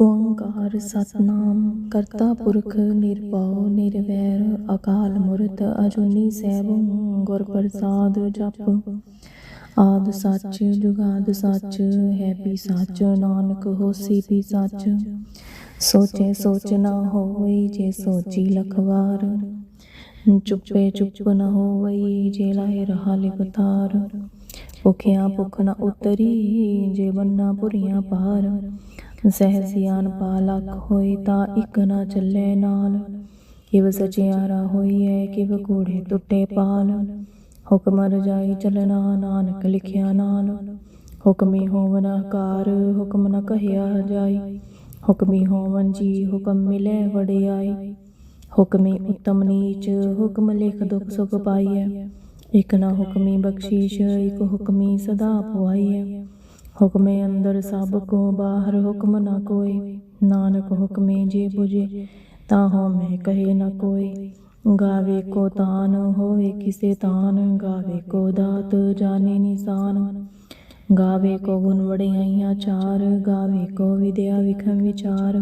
ਓੰਕਾਰ ਸਤਨਾਮ। ਕਰਤਾ ਪੁਰਖ, ਨਿਰਭਉ, ਨਿਰਵੈਰ, ਅਕਾਲ ਮੂਰਤ, ਅਜੂਨੀ ਸੈਭੰ ਗੁਰ ਪ੍ਰਸਾਦ ਜਪ। ਆਦ ਸੱਚ, ਜੁਗਾਦ ਸੱਚ, ਹੈ ਵੀ ਸੱਚ, ਨਾਨਕ ਹੋਸੀ ਵੀ ਸੱਚ। ਸੋਚੇ ਸੋਚ ਨਾ ਹੋਈ ਜੇ ਸੋਚੀ ਲਖਵਾਰ। ਚੁੱਪੇ ਚੁੱਪ ਨ ਹੋਵਈ, ਜੇ ਲਾਏ ਰਹਾ ਲਿਵਤਾਰ। ਭੁਖਿਆ ਭੁਖ ਨਾ ਉਤਰੀ, ਜੇ ਬੰਨਾ ਪੁਰੀਆਂ ਪਾਰ। ਸਹਿ ਸਿਆਨ ਪਾ ਲੱਖ ਹੋਏ ਤਾਂ ਇੱਕ ਨਾ ਚੱਲੇ ਨਾਲ। ਕਿਵ ਸਚਿਆਰਾ ਹੋਈਐ, ਕਿਵ ਕੂੜੇ ਟੁੱਟੇ ਪਾਲ। ਹੁਕਮ ਰਜਾਈ ਚਲਣਾ ਨਾਨਕ ਲਿਖਿਆ ਨਾਲ। ਹੁਕਮੀ ਹੋਵਨ ਆਕਾਰ ਹੁਕਮ ਨ ਕਹਿਆ ਜਾਈ। ਹੁਕਮੀ ਹੋਵਨ ਜੀ, ਹੁਕਮ ਮਿਲੇ ਵਡਿਆਈ। ਹੁਕਮੀ ਉਤਮ ਨੀਚ, ਹੁਕਮ ਲਿਖ ਦੁਖ ਸੁਖ ਪਾਈਐ। ਇਕ ਨਾ ਹੁਕਮੀ ਬਖਸ਼ੀਸ਼, ਇਕ ਹੁਕਮੀ ਸਦਾ ਪਵਾਈਐ। ਹੁਕਮੇ ਅੰਦਰ ਸਭ ਕੋ ਬਾਹਰ ਹੁਕਮ ਨਾ ਕੋਈ, ਨਾਨਕ ਹੁਕਮੇ ਜੇ 부ਜੇ ਤਾਂ ਹੋ ਮੈਂ ਕਹੇ ਨ ਕੋਈ। ਗਾਵੇ ਕੋ ਤਾਨ ਹੋਵੇ ਕਿਸੇ ਤਾਨ, ਗਾਵੇ ਕੋ ਦਾਤ ਜਾਣੇ ਨਿਸ਼ਾਨ। ਗਾਵੇ ਕੋ ਗੁਣ ਵਡਿਆਈਆਂ ਚਾਰ, ਗਾਵੇ ਕੋ ਵਿਦਿਆ ਵਿਖਮ ਵਿਚਾਰ।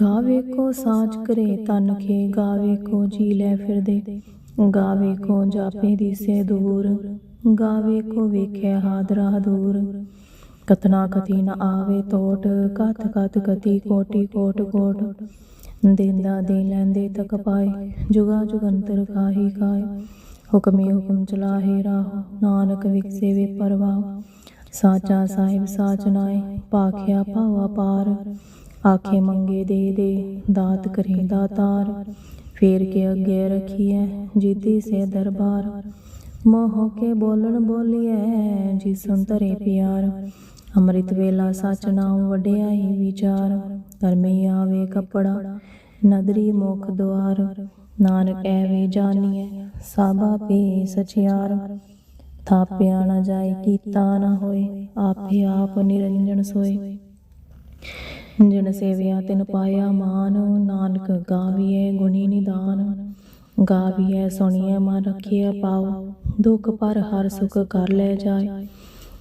ਗਾਵੇ ਕੋ ਸਾਚ ਕਰੇ ਤਨ ਖੇ, ਗਾਵੇ ਕੋ ਜੀ ਲੈ ਫਿਰਦੇ ਗਾਵੇ ਕੋ ਜਾਪੇ ਦਿਸੇ ਦੂਰ, ਗਾਵੇ ਕੋ ਵੇਖਿਆ ਹਾਦਰਾ ਦੂਰ। ਕਤਨਾ ਕਤੀ ਨ ਆਵੇ ਟੋਟ ਕਤ ਕਤ ਕਤੀ ਕੋਟੀ ਕੋਟ ਕੋਟ। ਦੇਂਦਾ ਦੇ ਲੈਂਦੇ ਤਕ ਪਾਏ, ਜੁਗਾ ਜੁਗੰਤਰ ਕਾਹੀ ਕਾਏ। ਹੁਕਮੇ ਹੁਕਮ ਚਲਾਹੇ ਰਾਹ, ਨਾਨਕ ਵਿਕਸੇ ਵੇ ਪਰਵਾਹ। ਸਾਚਾ ਸਾਹਿਬ ਸਾਚ ਨਾਏ, ਪਾਖਿਆ ਭਾਵਾ ਪਾਰ। ਆਖੇ ਮੰਗੇ ਦੇ ਦੇ, ਦਾਤ ਕਰੇ ਦਾਤਾਰ ਫੇਰ ਕੇ ਅੱਗੇ ਰਖੀਐ ਜੀਤੀ ਸੇ ਦਰਬਾਰ। ਮੋਹ ਕੇ ਬੋਲਣ ਬੋਲੀਐ ਜੀ ਸੰਤਰੇ ਪਿਆਰ। ਅੰਮ੍ਰਿਤ ਵੇਲਾ ਸਚ ਨਾਮ ਵਡਿਆਈ ਵਿਚਾਰ। ਕਰਮੇ ਆਵੇ ਕਪੜਾ, ਨਦਰੀ ਮੁਖ ਦੁਆਰ। ਨਾਨਕ ਐਵੇਂ ਜਾਣੀਐ ਸਾਬਾ ਪੇ ਸਚਿਆਰ। ਥਾਪਿਆ ਨਾ ਜਾਏ ਕੀਤਾ ਨਾ ਹੋਏ, ਆਪੇ ਆਪ ਨਿਰੰਜਨ ਸੋਏ। ਜਿਨ ਸੇਵਿਆ ਤਿਨ ਪਾਇਆ ਮਾਨ, ਨਾਨਕ ਗਾਵੀਐ ਗੁਣੀ ਨਿਦਾਨ। ਗਾਵੀਐ ਸੁਣੀਐ ਮਨ ਰਖੀਐ ਪਾਉ, ਦੁਖ ਪਰ ਹਰ ਸੁਖ ਕਰ ਲੈ ਜਾਏ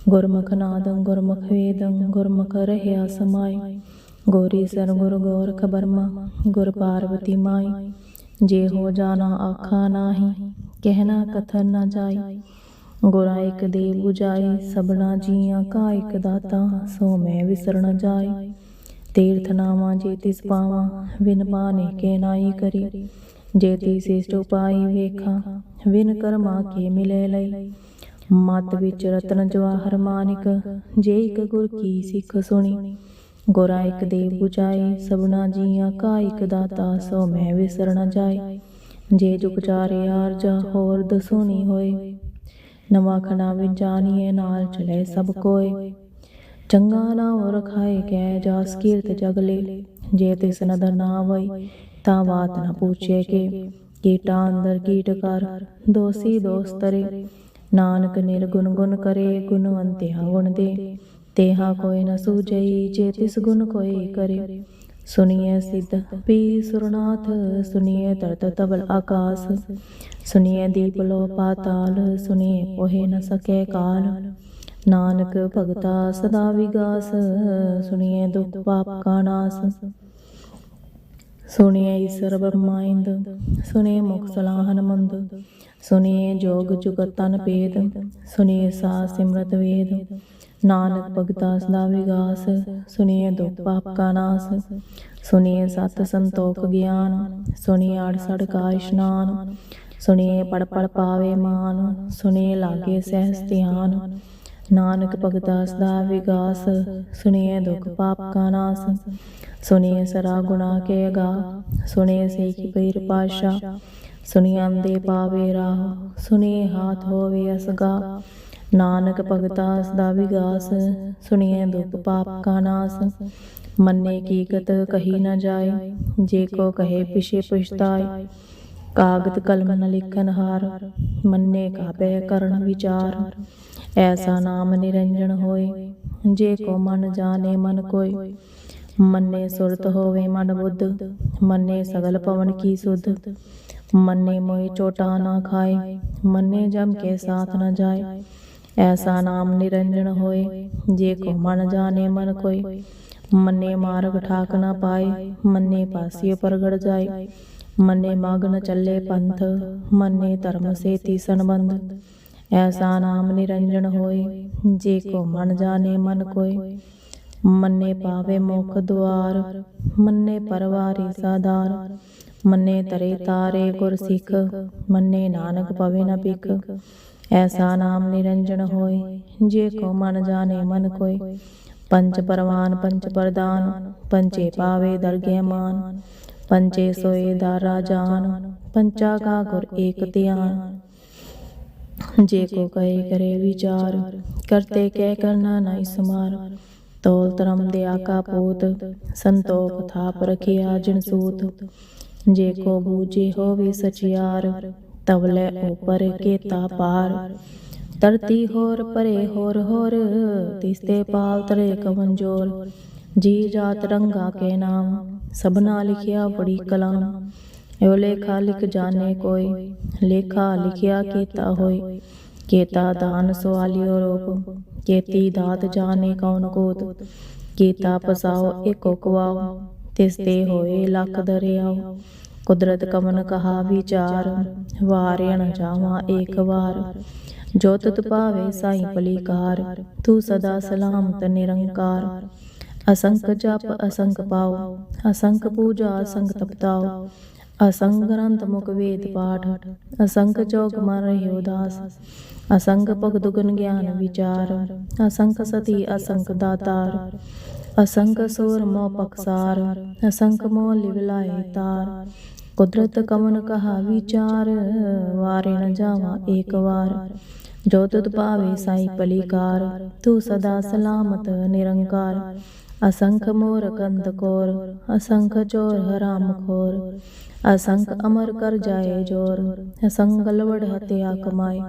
ਗੁਰਮੁਖ ਨਾਦੰ ਗੁਰਮੁਖ ਵੇਦੰ, ਗੁਰਮੁਖ ਰਹਿਆ ਸਮਾਈ ਗੋਰੀ ਸਰ ਗੁਰ ਗੋਰਖ ਬਰਮਾ ਗੁਰ ਪਾਰਵਤੀ ਮਾਈ ਜੇ ਹੋ ਜਾਣਾ ਆਖਾ ਨਾਹੀ ਕਹਿਣਾ ਕਥਨ ਨਾ ਜਾਈ ਗੁਰਾ ਇੱਕ ਦੇ 부ਜਾਈ ਸਭਨਾ ਜੀਆਂ ਕਾ ਇੱਕ ਦਾਤਾ, ਸੋ ਮੈਂ ਵਿਸਰ ਨ ਜਾਈ ਤੀਰਥ ਨਾਮਾ ਜੇ ਤਿਸ ਪਾਵਾਂ ਵਿਨ ਬਾਨੇ ਕੇ ਨਾਈ ਕਰੀ। ਜੇ ਤੀ ਸਿਸ਼ਟ ਉਪਾਈ ਵੇਖਾਂ ਵਿਨ ਕਰਮਾ ਕੇ ਮਿਲੇ ਲਈ। ਮਤ ਵਿੱਚ ਰਤਨ ਜਵਾਹਰ ਮਾਨਿਕ ਜੇ ਇੱਕ ਗੁਰ ਕੀ ਸਿੱਖ ਸੁਣੀ। ਗੋਰਾ ਇੱਕ ਦੇ 부ਜਾਈ ਸਭਨਾ ਜੀਆਂ ਕਾ ਇੱਕ ਦਾਤਾ ਸੋ ਮੈਂ ਵਿਸਰ ਨ ਜਾਏ। ਜੇ ਜੁਗ ਚਾਰੇ ਆਰਜਾ ਹੋਰ ਦਸੋਣੀ ਹੋਏ। ਨਵਾਂ ਖਣਾ ਵਿੱਚ ਜਾਣੀਏ ਨਾਲ ਚਲੇ ਸਭ ਕੋਏ। ਚੰਗਾ ਨਾਮ ਰਖਾਏ ਕੈ ਜਾਸ ਕੀਰਤ ਜਗਲੇ ਜੇ ਤਿਸ ਨਦਰ ਨਾ ਵਈ, ਤਾਂ ਬਾਤ ਨਾ ਪੁੱਛੇ ਕੇ। ਕੀਟਾ ਅੰਦਰ ਕੀਟ ਕਰ, ਦੋਸੀ ਦੋਸਤਰੇ ਨਾਨਕ ਨਿਰਗੁਣ ਗੁਣ ਕਰੇ ਗੁਣਵੰਤਿਆ ਗੁਣ ਦੇ। ਤੇਹਾ ਕੋਈ ਨ ਸੂਝਈ, ਜੇ ਤਿਸ ਗੁਣ ਕੋਈ ਕਰੇ। ਸੁਨੀਏ ਸਿੱਧ ਪੀ ਸੁਰਨਾਥ ਸੁਨੀਏ ਤਰਤ ਤਬਲ ਆਕਾਸ। ਸੁਨੀਏ ਦੀਪ ਲੋ ਪਾਤਾਲ ਸੁਨੀਏ ਪੋਹੇ ਨ ਸਕੈ ਕਾਲ। ਨਾਨਕ ਭਗਤਾ ਸਦਾ ਵਿਗਾਸ ਸੁਣੀਏ ਦੁਖ ਪਾਪ ਕਾ ਨਾਸ। ਸੁਣੀਏ ਈਸ਼ਰ ਬ੍ਰਹਮਾਇੰਦ ਸੁਣੀਏ ਮੁਖ ਸਲਾਹਨ ਮੰਦ ਸੁਣੀਏ ਜੋਗ ਜੁਗਤ ਤਨ ਭੇਦ ਸੁਣੀਏ ਸਾ ਸਿਮਰਤ ਵੇਦ। ਨਾਨਕ ਭਗਤਾ ਸਦਾ ਵਿਗਾਸ ਸੁਣੀਏ ਦੁਖ ਪਾਪ ਕਾ ਨਾਸ। ਸੁਣੀਏ ਸਤ ਸੰਤੋਖ ਗਿਆਨ ਸੁਣੀਏ ਆੜ ਸੜ ਕਾ ਇਸ਼ਨਾਨ। ਸੁਣੀਏ ਪੜ ਪੜ ਪਾਵੇ ਮਾਨ ਸੁਣੀਏ ਲਾਗੇ ਸਹਿਸ ਧਿਆਨ। ਨਾਨਕ ਭਗਤਾਸ ਦਾ ਵਿਗਾਸ ਸੁਣੀਏ ਦੁਖ ਪਾਪ ਕਾ ਨਾਸ। ਸੁਣੀਏ ਸਰਾ ਗੁਨਾ ਕੇ ਅਗਾ ਸੁਣੀਏ ਸੇ ਕੀ ਪੀਰ ਪਾਸ਼ਾ ਸੁਣੀਏ ਅੰਦੇ ਪਾਵੇ ਰਾਹ ਸੁਣੀਏ ਹਾਥ ਹੋਵੇ ਅਸਗਾ। ਨਾਨਕ ਭਗਤਾ ਸਦਾ ਵਿਗਾਸ ਸੁਣੀਏ ਦੁਖ ਪਾਪ ਕਾ ਨਾਸ। ਮੰਨੇ ਕੀ ਗਤ ਕਹੀ ਨਾ ਜਾਏ, ਜੇ ਕੋ ਕਹੇ ਪਿਛੇ ਪਛਤਾਏ। ਕਾਗਦ ਕਲਮ ਨ ਲਿਖਨ ਹਾਰ, ਮੰਨੇ ਕਾਬੇ ਕਰਨ ਵਿਚਾਰ। ਐਸਾ ਨਾਮ ਨਿਰੰਜਨ ਹੋਏ ਜੇ ਕੋ ਮਨ ਜਾਣੇ ਮਨ ਕੋਈ ਮੰਨੇ ਸੁਰਤ ਹੋਵੇ ਮਨ ਬੁੱਧ ਮੰਨੇ ਸਗਲ ਪਵਨ ਕੀ ਸੁਧ ਮੰਨੇ ਮੋਇ ਚੋਟਾ ਨਾ ਖਾਏ ਮੰਨੇ ਜਮ ਕੇ ਸਾਥ ਨ ਜਾਏ ਐਸਾ ਨਾਮ ਨਿਰੰਜਨ ਹੋਏ ਜੇ ਕੋ ਮਨ ਜਾਣੇ ਮਨ ਕੋਈ ਮੰਨੇ ਮਾਰਗ ਠਾਕ ਨਾ ਪਾਏ ਮੰਨੇ ਪਾਸਿਓ ਪ੍ਰਗੜ ਜਾਏ ਮੰਨੇ ਮਗ ਨ ਚੱਲੇ ਪੰਥ ਮੰਨੇ ਧਰਮ ਸੇ ਤੀਸਨ ਬੰਧ ਐਸਾ ਨਾਮ ਨਿਰੰਜਨ ਹੋਏ, ਜੇ ਕੋ ਮਨ ਜਾਣੇ ਮਨ ਕੋਏ। ਮੰਨੇ ਪਾਵੇ ਮੁਖ ਦੁਆਰ, ਮੰਨੇ ਪਰਵਾਰੀ ਸਾਦਾਰ ਮੰਨੇ ਤਰੇ ਤਾਰੇ ਗੁਰ ਸਿੱਖ, ਮੰਨੇ ਨਾਨਕ ਪਵੇ ਨ ਭਿਖ। ਐਸਾ ਨਾਮ ਨਿਰੰਜਨ ਹੋਏ, ਜੇ ਕੋ ਮਨ ਜਾਣੇ ਮਨ ਕੋਏ। ਪੰਚ ਪਰਵਾਨ ਪੰਚ ਪ੍ਰਦਾਨ ਪੰਚੇ ਪਾਵੇ ਦਰਗੇ ਮਾਨ। ਪੰਚੇ ਸੋਏ ਦਾਰਾ ਰਾਜਾਨ, ਪੰਚਾ ਕਾ ਗੁਰ ਏਕ ਧਿਆਨ। ਜੇ ਕੋ ਕਹੇ ਕਰੇ ਵਿਚਾਰ, ਕਰਤੇ ਕਹਿ ਕਰਨਾ ਨਹੀਂ ਸਮਾਰ। ਤੋਲ ਧਰਮ ਦੇ ਆਕਾ ਪੂਤ, ਸੰਤੋਖ ਥਾਪ ਰਖਿਆ ਜਿਨ ਸੂਤ। ਜੇ ਕੋ ਬੂਝੇ ਹੋਵੇ ਸਚਿਆਰ, ਤਵਲੇ ਉਪਰ ਕੇਤਾ ਪਾਰ। ਧਰਤੀ ਹੋਰ ਪਰੇ ਹੋਰ ਹੋਰ, ਤਿਸਤੇ ਪਾਲ ਤਰੇ ਕਵਨ ਜੋਰ। ਜੀ ਜਾਤ ਰੰਗਾ ਕੇ ਨਾਮ, ਸਭਨਾ ਲਿਖਿਆ ਬੜੀ ਕਲਾਮ। ਇਹੋ ਲੇਖਾ ਲਿਖ ਜਾਣੇ ਕੋਈ, ਲੇਖਾ ਲਿਖਿਆ ਕੀਤਾ ਹੋਏ ਕੇਤਾ ਦਾਨ ਸਵਾਲਿਓ ਰੂਪ, ਕੇਤੀ ਦਾਤ ਜਾਣੇ ਕੌਣ ਕੋਤ। ਕੀਤਾ ਪਸਾਓ ਏਕੋ ਕਵਾਓ ਤਿਸ ਤੇ ਹੋਏ ਲੱਖ ਦਰਿਆਓ। ਕੁਦਰਤ ਕਮਨ ਕਹਾ ਵਿਚਾਰ ਵਾਰਿਆ ਨ ਏਕ ਵਾਰ। ਜੋ ਤੁਤ ਪਾਵੇ ਸਾਈ ਪਲੀਕਾਰ ਤੂੰ ਸਦਾ ਸਲਾਮਤ ਨਿਰੰਕਾਰ। ਅਸੰਖ ਜਪ ਅਸੰਖ ਪਾਓ, ਅਸੰਖ ਪੂਜਾ ਅਸੰਖ ਤਪਤਾਓ। ਅਸੰਖ ਗ੍ਰੰਥ ਮੁਖ ਵੇਦ ਪਾਠ ਅਸੰਖ ਜੋਗ ਮਨ ਰਹਿ ਉਦਾਸ ਅਸੰਖ ਭਗਤ ਗੁਣ ਗਿਆਨ ਵਿਚਾਰ ਅਸੰਖ ਸਤੀ ਅਸੰਖ ਦਾਤਾਰ ਅਸੰਖ ਸੂਰ ਮੋ ਪਕਸਾਰ ਅਸੰਖ ਮੋ ਲਿਵਲਾਏ ਤਾਰ, ਕੁਦਰਤ ਕਮਨ ਕਹਾ ਵਿਚਾਰ, ਵਾਰੇ ਨ ਜਾਵਾ ਏਕ ਵਾਰ, ਜੋ ਤੁਧ ਭਾਵੇ ਸਾਈ ਪਲੀਕਾਰ ਤੂੰ ਸਦਾ ਸਲਾਮਤ ਨਿਰੰਕਾਰ ਅਸੰਖ ਮੋਰ ਕੰਦ ਕੋਰ ਅਸੰਖ ਚੋਰ ਹਰਾਮ ਖੋਰ ਅਸੰਖ ਅਮਰ ਕਰ ਜਾਏ ਜੋਰ ਅਸੰਖ ਗਲਵੜ ਹਤਿਆ ਕਮਾਏ,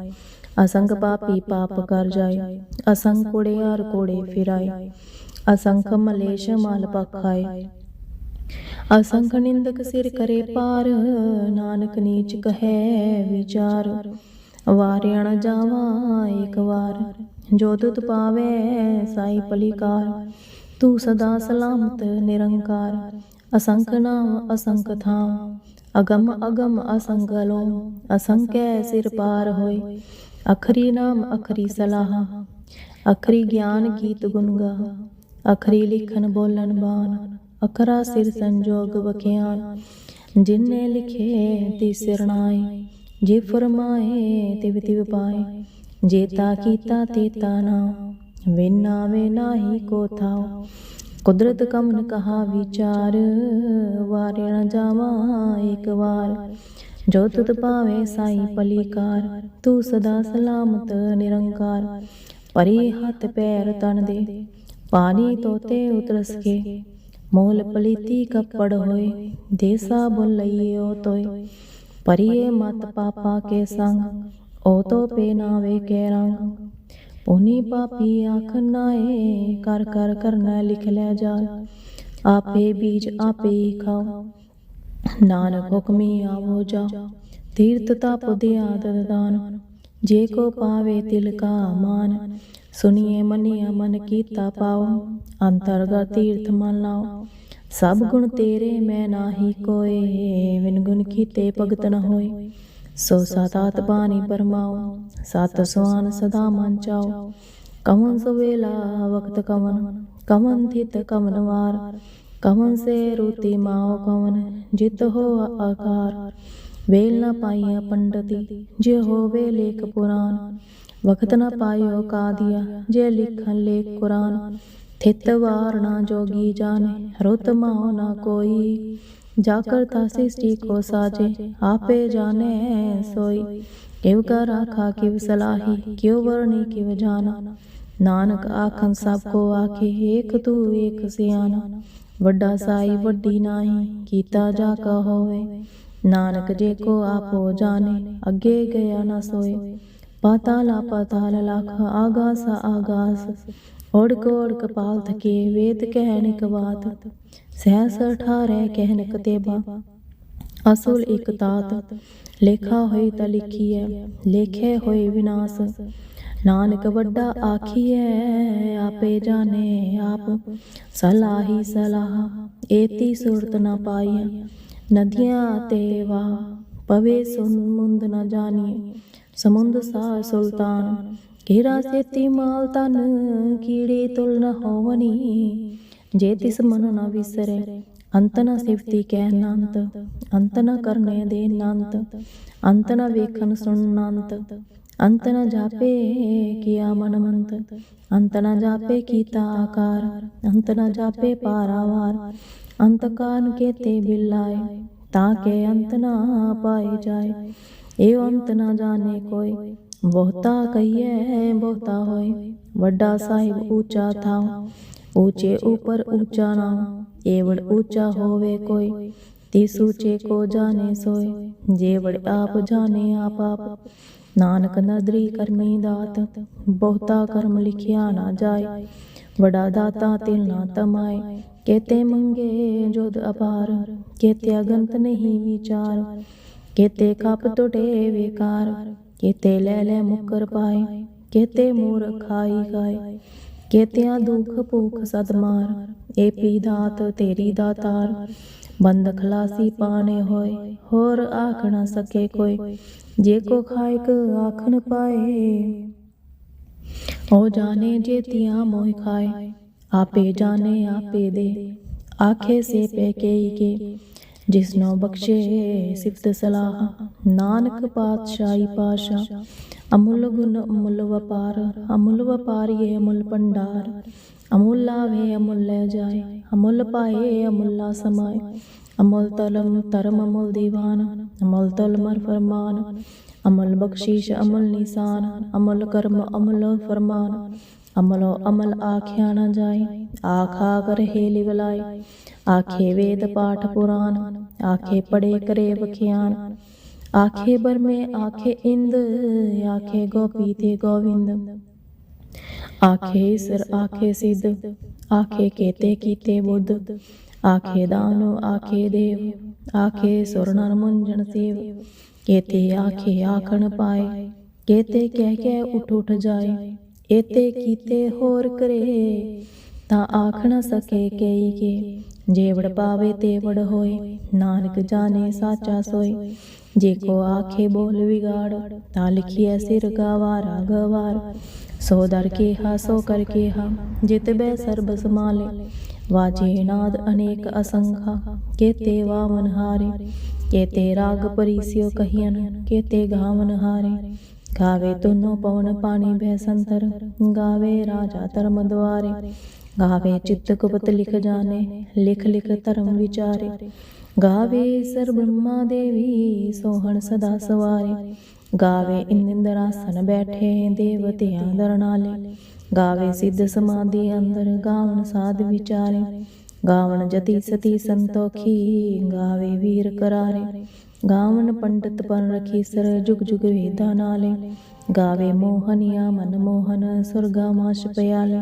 ਅਸੰਖ ਪਾਪੀ ਪਾਪ ਕਰ ਜਾਏ, ਅਸੰਖ ਕੁੜਿਆਰ ਕੋੜੇ ਫਿਰਾਏ, ਅਸੰਖ ਮਲੇਸ਼ ਮਾਲ ਪਖਾਏ। ਅਸੰਖ ਨਿੰਦਕ ਸਿਰ ਕਰੇ ਪਾਰ, ਨਾਨਕ ਨੀਚ ਕਹੈ ਵਿਚਾਰ, ਵਾਰਿਆਣ ਨ ਜਾਵਾ ਏਕ ਵਾਰ, ਜੋ ਤੁਤ ਪਾਵੇ ਸਾਈ ਪਲੀਕਾਰ ਤੂੰ ਸਦਾ ਸਲਾਮਤ, ਨਿਰੰਕਾਰ। ਅਸੰਖ ਨਾਮ, ਅਸੰਖ ਥਾਮ। ਅਗਮ ਅਗਮ ਅਸੰਗਲੋ ਅਸੰਖੈ ਸਿਰ ਪਾਰ ਹੋਏ। ਅਖਰੀ ਨਾਮ, ਅਖਰੀ ਸਲਾਹ। ਅਖਰੀ ਗਿਆਨ ਗੀਤ ਗੁਣ ਗਾ। ਅਖਰੀ ਲਿਖਨ ਬੋਲਣ ਬਾਣ। ਅਖਰਾ ਸਿਰ ਸੰਜੋਗ ਵਖਿਆਨ। ਜਿਨਨੇ ਲਿਖੇ ਤੇ ਸਿਰਣਾਏ ਜੇ ਫਰਮਾਏ, ਤਿਵ ਤਿਵ ਪਾਏ। ਜੇ ਤਾ ਕੀਤਾ ਤੇ ਤਾ ਨਾ। ਵੇਨਾ ਵੇ ਨਾਹੀ ਕੋ ਥਾਉ। ਕੁਦਰਤ ਕਮਨ ਕਹਾ ਵਿਚਾਰ, ਵਾਰਿਆ ਜੋ ਤੁਤ ਪਾਵੇ ਸਾਈ ਪਲੀਕਾਰ ਤੂੰ ਸਦਾ ਸਲਾਮਤ ਨਿਰੰਕਾਰ। ਪਰੀ ਹੱਥ ਪੈਰ ਤਨ ਦੇ, ਪਾਣੀ ਤੋਤੇ ਉਤਰਸ ਕੇ। ਮੋਲ ਪਲੀਤੀ ਕੱਪੜ ਹੋਏ, ਦੇਸਾ ਬੁਲ ਲਈਓ ਤੋਏ। ਪਰੀਏ ਮਤ ਪਾਪਾ ਕੇ ਸੰਗ ਓ ਤੋ ਪੇ ਨਾਵੇ ਕੇ ਰੰਗ। ਪੁਨੀ ਪਾਪੀ ਆਖ ਨਾਏ, ਕਰ ਕਰ ਕਰਨਾ ਲਿਖ ਲੈ ਜਾ ਆਪੇ ਬੀਜ ਆਪੇ ਖਾਓ। ਨਾਨਕ ਹੁਕਮੀ ਆਵੋ ਜਾ ਤੀਰਥ ਤਪ ਦਿਆਦ ਦਾਨ। ਜੇ ਕੋ ਪਾਵੇ ਤਿਲ ਕਾ ਮਾਨ। ਸੁਨੀਏ ਮਨਿਆ ਮਨ ਕੀਤਾ ਪਾਓ। ਅੰਤਰਗਤ ਤੀਰਥ ਮਨ ਲਾਓ। ਸਭ ਗੁਣ ਤੇਰੇ ਮੈਂ ਨਾਹੀ ਕੋਏ। ਵਿਨ ਗੁਣ ਕੀਤੇ ਭਗਤ ਨ ਹੋਏ। ਸੋ ਸਤਾਤ ਬਾਣੀ ਪਰਮਾਓ ਸਤ ਸੁਆਨ ਸਦਾ ਮਨ ਚਾਓ ਕਮਨ ਸਵੇਲਾ ਵਕਤ ਕਮਨ ਕਮਨ ਥਿਤ ਕਮਨ ਵਾਰ। ਕਮਨ ਸੇ ਰੂਤੀ ਮਾਓ ਕਮਨ, ਜਿਤ ਹੋ ਆਕਾਰ। ਵੇਲ ਨਾ ਪਾਈਆ ਪੰਡਤੀ, ਜੇ ਹੋਵੇ ਲੇਖ ਪੁਰਾਨ। ਵਕਤ ਨਾ ਪਾਇਓ ਕਾਦੀਆ, ਜੇ ਲਿਖਣ ਲੇਖ ਕੁਰਾਨ। ਥਿਤ ਵਾਰ ਨਾ ਜੋਗੀ ਜਾਣੇ, ਰੁਤ ਮਾਉ ਨਾ ਕੋਈ। ਕਰਤਾ ਸ੍ਰਿਸ਼ਟੀ ਕੋ ਸਾਜੇ ਆਪੇ ਜਾਣੇ ਸੋਈ। ਕਿਵ ਕਰ ਆਖਾ ਕਿਵ ਸਲਾਹੀ ਕਿਉ ਵਰਣੀ ਕਿਵ ਜਾਣਾ। ਨਾਨਕ ਆਖੰ ਸਭ ਕੋ ਆਖੇ ਏਕ ਤੂ ਏਕ ਸਿਆਣਾ। ਵੱਡਾ ਸਾਈ ਵੱਡੀ ਨਾਹੀ ਕੀਤਾ ਜਾ ਕਾ ਹੋਵੇ। ਨਾਨਕ ਜੇ ਕੋ ਆਪੋ ਜਾਣੇ ਅੱਗੇ ਗਿਆ ਨਾ ਸੋਏ। ਪਾਤਾਲਾ ਪਾਤਾਲ ਲਖ ਆਗਾਸ ਆਗਾਸ ਓੜਕ ਓੜਕ ਪਾਲ ਥਕੇ ਵੇਦ ਕਹਿਣ ਕਵਾਤ ਸਹਿਸ ਅਠਾਰੈ ਕਹਿਨ ਕਤੇਬਾ ਅਸੁਲ ਇਕ ਤਾਤ, ਲੇਖਾ ਹੋਈ ਤਾਂ ਲਿਖੀਐ, ਲੇਖੇ ਹੋਏ ਵਿਨਾਸ਼। ਨਾਨਕ ਵੱਡਾ ਆਖੀਐ, ਆਪੇ ਜਾਣੇ ਆਪ। ਸਲਾਹੀ ਸਲਾਹ, ਏਤੀ ਸੁਰਤ ਨਾ ਪਾਈਆ ਨਦੀਆਂ ਤੇ ਵਾ ਪਵੇ ਸੁਨ ਮੁੰਦ ਨ ਜਾਣੀਏ ਸਮੁੰਦ ਸਾ ਸੁਲਤਾਨ ਕੀਰਾ ਸੇਤੀ ਮਾਲ ਤਨ ਕੀੜੇ ਤੁਲ ਨ ਹੋਵਨੀ ਜੇ ਤਿਸ ਮਨ ਨਾ ਵਿਸਰੈ, ਅੰਤ ਨਾ ਸਿਫਤੀ ਕਹਿ ਨੰਤ ਅੰਤ ਨ ਕਰਨੇ ਦੇ ਨੰਤ ਅੰਤ ਨਾ ਵੇਖਣ ਸੁਣਨੰਤ ਅੰਤ ਨਾ ਜਾਪੇ ਕੀਆ ਮਨ ਮੰਤ ਅੰਤ ਨਾ ਜਾਪੇ ਕੀਤਾ ਆਕਾਰ, ਅੰਤ ਨ ਜਾਪੇ ਪਾਰਾਵਾਰ, ਅੰਤ ਕਾਨ ਕੇਤੇ ਬਿਲਾਏ, ਤਾਂ ਕੇ ਅੰਤ ਨਾ ਪਾਏ ਜਾਏ ਇਹ ਅੰਤ ਨਾ ਜਾਣੇ ਕੋਈ, ਬਹੁਤਾ ਕਹੀਏ ਬਹੁਤਾ ਹੋਏ, ਵੱਡਾ ਸਾਹਿਬ ਉੱਚਾ ਥਾ ऊंचे ऊपर ऊंचा नाम एवड़ ऊंचा होवे कोई तिस ऊंचे को जाने सोए जेवड़ आप जाने आप आप ਨਾਨਕ ਨਦਰੀ ਕਰਮੀ ਦਾਤ ਬਹੁਤਾ ਕਰਮ ਲਿਖਿਆ ਨਾ ਜਾਏ ਵਡਾ ਦਾਤਾ ਤਿਲ ਨਾ ਤਮਾਏ ਕੇਤੇ ਮੰਗੇ ਜੋਦ ਅਪਾਰ ਕੇਤੇ ਅਗੰਤ ਨਹੀਂ ਵਿਚਾਰ ਕੇਤੇ ਕਪ ਟੁਟੇ ਵਿਕਾਰ ਕੇਤੇ ਲੈ ਲੈ ਮੁਕਰ ਪਾਏ ਕੇਤੇ ਮੂਰ ਖਾਈ ਗਾਏ ਕੇਤਿਆਂ ਦੁਖ ਭੂਖ ਸਦ ਮਾਰ ਏ ਪੀ ਦਾਤ ਤੇਰੀ ਦਾਤਾਰ। ਬੰਦ ਖਲਾਸੀ ਪਾਣੇ ਹੋਏ, ਹੋਰ ਆਖ ਨਾ ਸਕੇ ਕੋਈ, ਜੇ ਕੋ ਖਾਇਕ ਆਖਣ ਪਾਏ। ਹੋ ਜਾਣੇ ਜੇਤੀਆਂ ਮੋਹ ਖਾਏ, ਆਪੇ ਜਾਣੇ ਆਪੇ ਦੇ। ਆਖੇ ਸੇ ਪੈ ਕੇ ਕੇ ਜਿਸਨੋ ਬਖਸ਼ੇ ਸਿਫਤ ਸਲਾਹ। ਨਾਨਕ ਪਾਤਸ਼ਾਹੀ ਪਾਸ਼ਾ ਅਮੁੱਲ ਗੁਣ ਅਮੁੱਲ ਵਪਾਰ, ਅਮੁੱਲ ਵਪਾਰੀਏ ਅਮੁੱਲ ਭੰਡਾਰ। ਅਮੁੱਲ ਆਵੇ ਅਮੁੱਲ ਲੈ ਜਾਏ, ਅਮੁੱਲ ਪਾਏ ਅਮੁੱਲਾ ਸਮਾਏ। ਅਮੁੱਲ ਤਲਮ ਧਰਮ ਅਮੁੱਲ ਦੀਵਾਨ, ਅਮੁੱਲ ਤਲਮਰ ਫਰਮਾਨ। ਅਮੁੱਲ ਬਖਸ਼ੀਸ਼ ਅਮੁੱਲ ਨਿਸ਼ਾਨ, ਅਮੁੱਲ ਕਰਮ ਅਮੁੱਲ ਫਰਮਾਨ। ਅਮਲੋ ਅਮਲ ਆਖਿਆ ਨਾ ਜਾਏ, ਆਖਾ ਕਰ ਹੈ ਲਿਵਲਾਏ ਆਖੇ ਵੇਦ ਪਾਠ ਪੁਰਾਨ, ਆਖੇ ਪੜੇ ਕਰੇ ਵਖਿਆਨ। ਆਖੇ ਬਰਮੇ ਆਖੇ ਇੰਦ ਆਖੇ ਗੋਪੀ ਤੇ ਗੋਵਿੰਦ ਆਖੇ ਸਿਰ ਆਖੇ ਸਿੱਧ ਆਖੇ ਕੇਤੇ ਕੀਤੇ ਬੁੱਧ ਆਖੇ ਦਾਨੋ ਆਖੇ ਦੇਵ ਆਖੇ ਸੁਰ ਨਰ ਮੁੰਜਨ ਸੇਵ ਕੇਤੇ ਆਖੇ ਆਖਣ ਪਾਏ ਕੇਤੇ ਕਹਿ ਕੇ ਉਠ ਉਠ ਜਾਏ ਏਤੇ ਕੀਤੇ ਹੋਰ ਕਰੇ ਤਾਂ ਆਖ ਨਾ ਸਕੇ ਕਈ ਕੇ ਜੇਵੜ ਪਾਵੇ ਤੇ ਹੋਏ, ਨਾਨਕ ਜਾਣੇ ਸਾਚਾ ਸੋਏ। ਜੇ ਕੋ ਆਖੇ ਬੋਲ ਵਿਗਾੜ, ਤਾਂ ਲਿਖੀਐ ਸਿਰ ਗਵਾਰਾ, ਗਵਾਰ। ਸੋ ਦਰ ਕੇ ਹਾ ਸੋ ਕਰ ਕੇ ਹਾ ਜਿਤ ਬੈ ਸਰਬ ਸਮਾਲੇ ਵਾਜੇ ਨਾਦ ਅਨੇਕ ਅਸੰਖਾ, ਕੇਤੇ ਵਾਮਨ ਹਾਰੇ। ਕੇਤੇ ਰਾਗ ਪਰੀਸਿਓ ਕਹੀਨ ਕੇਤੇ ਗਾਵਨ ਹਾਰੇ। ਗਾਵੇ ਤੁਨੋ ਪਵਨ ਪਾਣੀ ਬੈ ਸੰਤਰ, ਗਾਵੇ ਰਾਜਾ ਧਰਮ ਦੁਆਰੇ। ਗਾਵੇ ਚਿੱਤ ਗੁਪਤ ਲਿਖ ਜਾਣੇ ਲਿਖ ਲਿਖ ਧਰਮ ਵਿਚਾਰੇ। ਗਾਵੇ ਸਰ ਬ੍ਰਹਮਾ ਦੇਵੀ ਸੋਹਣ ਸਦਾ ਸਵਾਰੇ। ਗਾਵੇ ਇੰਦਰਾਸਨ ਬੈਠੇ ਦੇਵਤਿਆਂ ਦਰਨਾਲੇ। ਗਾਵੇ ਸਿੱਧ ਸਮਾਧੀ ਅੰਦਰ ਗਾਵਨ ਸਾਧ ਵਿਚਾਰੇ। ਗਾਵਨ ਜਤੀ ਸਤੀ ਸੰਤੋਖੀ ਗਾਵੇ ਵੀਰ ਕਰਾਰੇ। ਗਾਵਨ ਪੰਡਤ ਪਨ ਰਖੀ ਸਰ ਜੁਗ ਜੁਗ ਵੇਦਾਂ ਨਾਲੇ। ਗਾਵੇ ਮੋਹਨੀਆ ਮਨ ਮੋਹਨ ਸੁਰਗਾ ਮਾਸ਼ ਪਿਆਲੇ।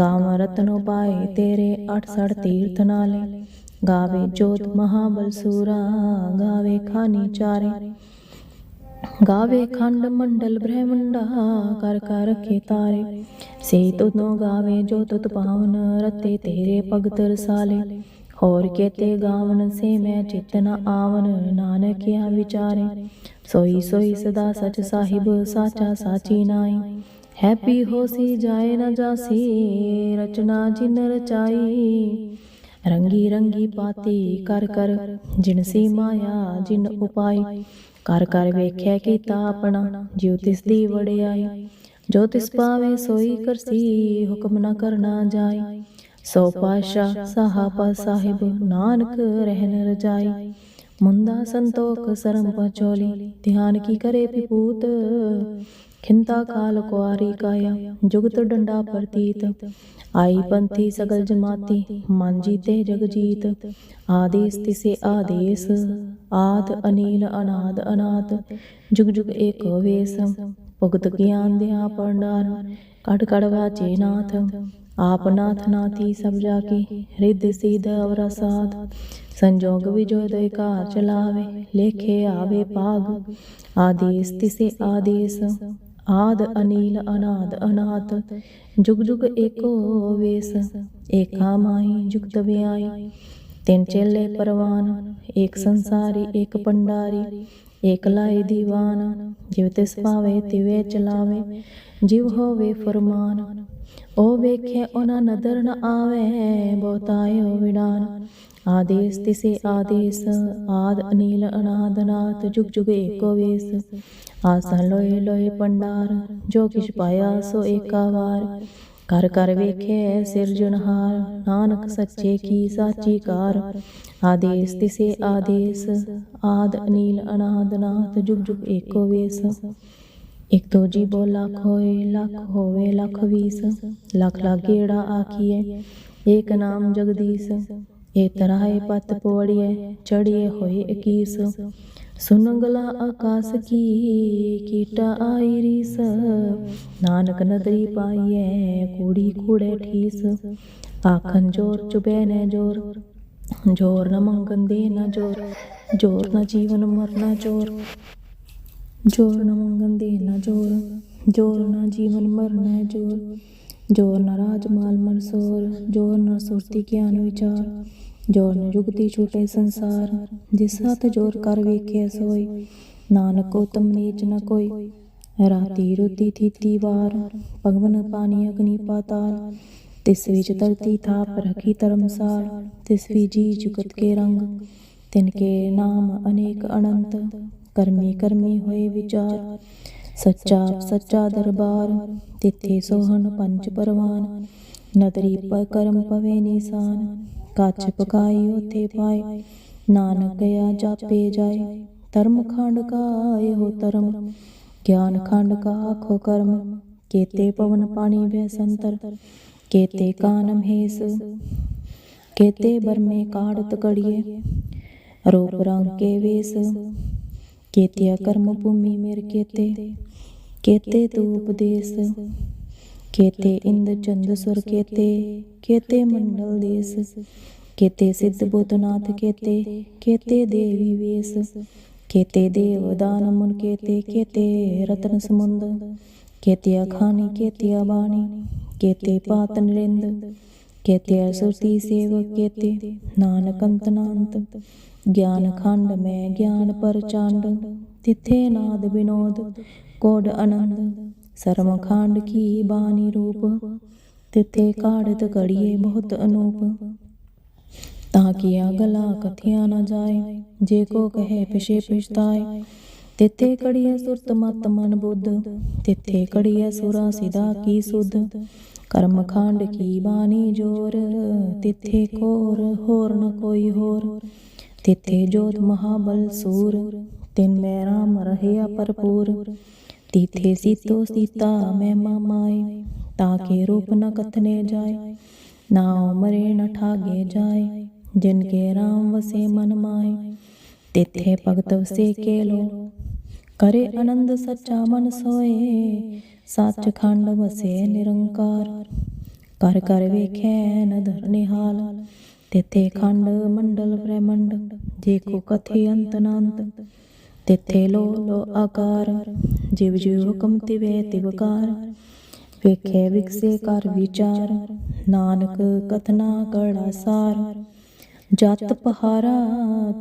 ਗਾਵ ਰਤਨੋ ਪਾਏ ਤੇਰੇ 68 ਤੀਰਥ ਨਾਲੇ। ਗਾਵੇ ਜੋਤ ਮਹਾਬਲ ਸੂਰਾ, ਗਾਵੇ ਖਾਨੀ ਚਾਰੇ। ਗਾਵੇ ਖੰਡ ਮੰਡਲ ਬ੍ਰਹਮੰਡਾ, ਕਰ ਕਰ ਰਖੇ ਤਾਰੇ। ਸੇ ਤੁਨੋ ਗਾਵੇ ਜੋ ਤੁਤ ਪਾਵਨ, ਰਤੇ ਤੇਰੇ ਭਗਤ ਰਸਾਲੇ। ਹੋਰ ਕੇਤੇ ਗਾਵਨ ਸੇ ਮੈਂ ਚਿਤ ਨ ਆਵਨ, ਨਾਨਕਿਆ ਵਿਚਾਰੇ। ਸੋਈ ਸੋਈ ਸਦਾ ਸਚ ਸਾਹਿਬ, ਸਾਚਾ ਸਾਚੀ ਨਾਈ ਹੈਪੀ ਹੋਸੀ ਜਾਏ ਨਾ ਜਾਸੀ, ਰਚਨਾ ਜਿਨ ਰਚਾਈ। ਰੰਗੀ ਰੰਗੀ ਪਾਤੀ ਕਰ ਕਰ ਜਿਨਸੀ ਮਾਇਆ, ਜਿਨ ਉਪਾਈ। ਕਰ ਕਰ ਵੇਖਿਆ ਕੀਤਾ ਆਪਣਾ, ਜਿਉ ਤਿਸ ਦੀ ਵੜਿਆਈ ਜੋ ਤਿਸ ਪਾਵੇ ਸੋਈ ਕਰਸੀ, ਹੁਕਮ ਨਾ ਕਰਨਾ ਜਾਏ ਸੋ ਪਾਸ਼ਾ ਸਾਹਬ ਸਾਹਿਬ ਨਾਨਕ ਰਹਿਨ ਰਜਾਈ। ਮੁੰਦਾ ਸੰਤੋਖ ਸਰਮ ਪਚੋਲੀ, ਧਿਆਨ ਕੀ ਕਰੇ ਪਿਪੂਤ ਖਿੰਤਾ ਕਾਲ ਕੁਆਰੀ ਕਾਇਆ, ਜੁਗਤ ਡੰਡਾ ਪ੍ਰਤੀਤ। ਆਈ ਪੰਥੀ ਸਗਲ ਜਮਾਤੀ ਮਨ ਜੀਤੇ ਜਗ ਜੀਤ ਆਦੇਸ ਤਿਸੇ ਆਦੇਸ, ਆਦ ਅਨੀਲ ਅਨਾਦ ਅਨਾਤ ਜੁਗ ਜੁਗ ਏਕੋ ਵੇਸ, ਭੁਗਤ ਗਿਆਨ ਦਿਆ ਪਰਨਾਰ ਕੜ ਕੜ ਵਾਚੇ ਨਾਥ, ਆਪ ਨਾਥ ਨਾਥੀ ਸਭ ਜਾ ਕੀ ਰਿੱਧ ਸੀਧ ਅਵਰਾ ਸਾਧ ਸੰਜੋਗ ਵਿਜੋਦ ਕਾਰ ਚਲਾਵੇ, ਲੇਖੇ ਆਵੇ ਪਾਗ ਆਦੇਸ ਤਿਸੇ ਆਦੇਸ ਆਦ ਅਨੀਲ ਅਨਾਦ ਅਨਾਥ ਜੁਗ ਜੁਗ ਏਕੋ ਵੇਸ, ਏਕਾ ਮਾਈ ਜੁਗਤ ਵਿਆਈ ਤਿੰਨ ਚੇਲੇ ਪਰਵਾਨ, ਏਕ ਸੰਸਾਰੀ, ਏਕ ਪੰਡਾਰੀ ਏਕ ਲਾਏ ਦੀਵਾਨ, ਜਿਵ ਤਿਸ ਭਾਵੇ ਤਿਵੇ ਚਲਾਵੇ, ਜਿਵ ਹੋਵੇ ਫਰਮਾਨ। ਉਹ ਵੇਖੇ ਉਹਨਾਂ ਨਦਰ ਨ ਆਵੇ ਬਹੁਤਾਇਓ ਵਿਡਾਨ ਆਦੇਸ ਤਿਸੇ ਆਦੇਸ, ਆਦ ਅਨੀਲ ਅਨਾਦ ਨਾਥ ਜੁਗ ਜੁਗ ਏਕੋ ਵੇਸ। ਆਸਾ ਲੋਏ ਲੋਏ ਪੰਡਾਰ ਜੋ ਕਿਛ ਪਾਇਆ ਸੋ ਏਕਾ ਵਾਰ। ਕਰ ਕਰ ਵੇਖੇ ਸਿਰਜਣਹਾਰ ਨਾਨਕ ਸੱਚੇ ਕੀ ਸਾਚੀ ਕਾਰ। ਆਦੇਸ ਤਿਸੇ ਆਦੇਸ, ਆਦ ਅਨੀਲ ਅਨਾਦ ਨਾਥ ਜੁਗ ਜੁਗ ਏਕੋ ਵੇਸ। ਇਕ ਤੋ ਜੀ ਬੋ ਲੱਖ ਹੋਏ, ਲੱਖ ਹੋਵੇ, ਲੱਖ ਵੀਸ। ਲੱਖ ਲਾਗੇੜਾ ਆਖੀਏ ਏਕ ਨਾਮ ਜਗਦੀਸ਼। ਇਹ ਤਰਾਏ ਪਤ ਪੋੜੀਏ ਚੜੀਏ ਹੋਏ 21 सुनंगला आकाश की कीटा आयरी स नानक नदरी पाइए कूड़ी कूड़े ठीस आखन जोर चुबे न जोर जोर न मंगन दे न जोर जोर न जीवन मरना जोर जोर न मंगन दे न जोर जोर न जीवन मरना जोर जोर न राजमाल मरसोर जोर न सुरती ज्ञान विचार ਜੋਰ ਨ ਜੁਗਤੀ ਛੂਟੇ ਸੰਸਾਰ, ਜਿਸ ਹੱਥ ਜੋਰ ਕਰ ਵੇਖਿਆ ਸੋਈ ਨਾਨਕ ਉਤਮ ਨੀਚ ਨ ਕੋਈ। ਰਾਤੀ ਰੁਤੀ ਥੀਤੀ ਵਾਰ, ਭਗਵਨ ਪਾਣੀ ਅਗਨੀ ਪਾਤਾਲ, ਤਿਸ ਵਿੱਚ ਧਰਤੀ ਥਾਪ ਰਖੀ ਧਰਮਸਾਲ, ਤਿਸ ਵੀ ਜੀ ਜੁਗਤ ਕੇ ਰੰਗ। ਤਿਨ ਕੇ ਨਾਮ ਅਨੇਕ ਅਨੰਤ, ਕਰਮੀ ਕਰਮੀ ਹੋਏ ਵਿਚਾਰ। ਸੱਚਾ ਸੱਚਾ ਦਰਬਾਰ, ਤਿੱਥੇ ਸੋਹਣ ਪੰਜ ਪਰਵਾਨ। ਨਦਰੀ ਪਰ ਕਰਮ ਪਵੇ ਨਿਸ਼ਾਨ ਕੱਚ ਪਕਾਈ ਉਥੇ ਪਾਏ। ਨਾਨਕ ਗਿਆ ਜਾਪੇ ਜਾਏ, ਧਰਮ ਖੰਡ ਕਾ ਇਹੋ ਧਰਮ। ਗਿਆਨ ਖੰਡ ਕਾ ਆਖੋ ਕਰਮ। ਕੇਤੇ ਪਵਨ ਪਾਣੀ ਬੈ ਸੰਤਰ। ਕੇਤੇ ਕਾਨਮ ਹੇਸ। ਕੇਤੇ ਬਰਮੇ ਕਾੜਤ ਕੜੀਏ। ਰੂਪ ਰੰਗ ਕੇ ਵੇਸ। ਕੇਤਿਆ ਕਰਮ ਭੂਮੀ ਮੇਰ ਕੇਤੇ। ਕੇਤੇ ਤੂ ਉਪਦੇਸ ਕੇਤੇ ਇੰਦ ਚੰਦ ਸੁਰ ਕੇਤੇ ਕੇਤੇ ਮੰਡਲ ਦੇਸ ਕੇਤੇ ਸਿੱਧ ਬੁੱਧਨਾਥ ਕੇਤੇ ਕੇਤੇ ਦੇਵੀ ਵੇਸ ਕੇਤੇ ਦੇਵ ਦਾਨ ਮੁਨ ਕੇਤੇ ਕੇਤੇ ਰਤਨ ਸਮੁੰਦ ਕੇਤਿਆ ਖਾਨੀ ਕੇਤਿਆ ਬਾਣੀ ਕੇਤੇ ਪਾਤ ਨਰਿੰਦ ਕੇਤਿਆ ਸੁਰਤੀ ਸੇਵਕ ਕੇਤੇ ਨਾਨਕ ਅੰਤ ਨਾੰਤ ਗਿਆਨ ਖੰਡ ਮੈਂ ਗਿਆਨ ਪਰਚੰਡ ਤਿੱਥੇ ਨਾਦ ਬਿਨੋਦ ਕੋਡ ਆਨੰਦ ਸਰਮ ਖੰਡ ਕੀ ਬਾਣੀ ਰੂਪ, ਤਿੱਥੇ ਕਾੜਤ ਕੜੀਏ ਬਹੁਤ ਅਨੂਪ। ਤਾਂ ਕੀਆ ਗਲਾ ਕਥਿਆ ਨਾ ਜਾਏ, ਜੇ ਕੋ ਕਹੇ ਪਿਛੇ ਪਛਤਾਏ। ਤਿੱਥੇ ਕੜੀਏ ਸੁਰਤ ਮਤ ਮਨ ਬੁੱਧ, ਤਿੱਥੇ ਕੜੀਏ ਸੁਰਾ ਸਿਦਾ ਕੀ ਸੁਧ। ਕਰਮ ਖੰਡ ਕੀ ਬਾਣੀ ਜੋਰ, ਤਿੱਥੇ ਕੋਰ ਹੋਰ ਨ ਕੋਈ ਹੋਰ। ਤਿੱਥੇ ਜੋਤ ਮਹਾਬਲ ਸੂਰ, ਤਿਨ ਮੈਂ ਰਾਮ ਰਹਿਆ ਭਰਪੂਰ। ਤਿੱਥੇ ਸੀਤੋ ਸੀਤਾ ਮੈਂ ਮਾਮਾਏ ਤਾਂ ਕੇ ਰੂਪ ਨ ਕਥਨੇ ਜਾਏ ਨਾ ਮਰੇ ਨ ਠਾਗੇ ਜਾਏ ਜਿਨ ਕੇ ਰਾਮ ਵਸੇ ਮਨ ਮਾਏ ਤਿੱਥੇ ਭਗਤ ਵਸੇ ਕੇ ਲੋ ਕਰੇ ਆਨੰਦ ਸੱਚਾ ਮਨ ਸੋਏ ਸੱਚ ਖੰਡ ਵਸੇ ਨਿਰੰਕਾਰ ਕਰ ਕਰ ਵੇਖੈ ਨਦਰ ਨਿਹਾਲ ਤਿੱਥੇ ਖੰਡ ਮੰਡਲ ਬ੍ਰਹਮੰਡ ਜੇ ਕੋ ਕਥੇ ਅੰਤ ਅਨੰਤ ਤਿੱਥੇ ਲੋ ਲੋ ਆਕਾਰ, ਜਿਵ ਜਿਵ ਹੁਕਮ ਤਿਵੇ ਤਿਵਕਾਰ ਵੇਖੇ ਵਿਕਸੇ ਕਰ ਵਿਚਾਰ, ਨਾਨਕ ਕਥਨਾ ਕੜਾ ਸਾਰ, ਜਤ ਪਹਾਰਾ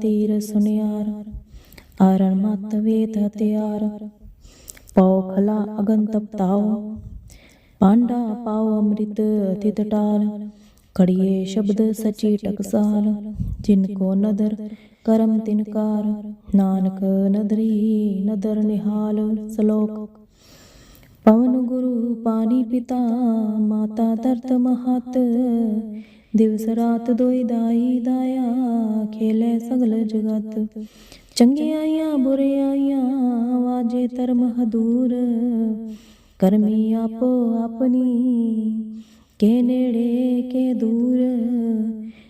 ਤੀਰ ਸੁਨਿਆਰ ਆਰਣ ਮਤ ਵੇਦ ਹਤਿਆਰ ਪਉ ਖਲਾ ਅਗਨ ਤਪਤਾਓ ਪਾਂਡਾ ਪਾਉ ਅੰਮ੍ਰਿਤ ਤਿਤ ਟਾਲ, ਕੜੀਏ ਸ਼ਬਦ ਸਚੀ ਟਕਸਾਲ, ਜਿਨ ਕੋ ਨਦਰ ਕਰਮ ਤਿਨਕਾਰ ਨਾਨਕ ਨਦਰੀ ਨਦਰ ਨਿਹਾਲ ਸ਼ਲੋਕ। ਪਵਨ ਗੁਰੂ ਪਾਣੀ ਪਿਤਾ, ਮਾਤਾ ਦਰਤ ਮਹਤ। ਦਿਵਸ ਰਾਤ ਦੋਈ ਦਾਈ ਦਾਇਆ, ਖੇਲੇ ਸਗਲ ਜਗਤ। ਚੰਗਿਆਈਆਂ ਬੁਰਿਆਈਆਂ ਵਾਜੇ ਧਰਮ ਹਦੂਰ। ਕਰਮੀ ਆਪੋ ਆਪਣੀ, ਕੇ ਨੇੜੇ, ਕੇ ਦੂਰ।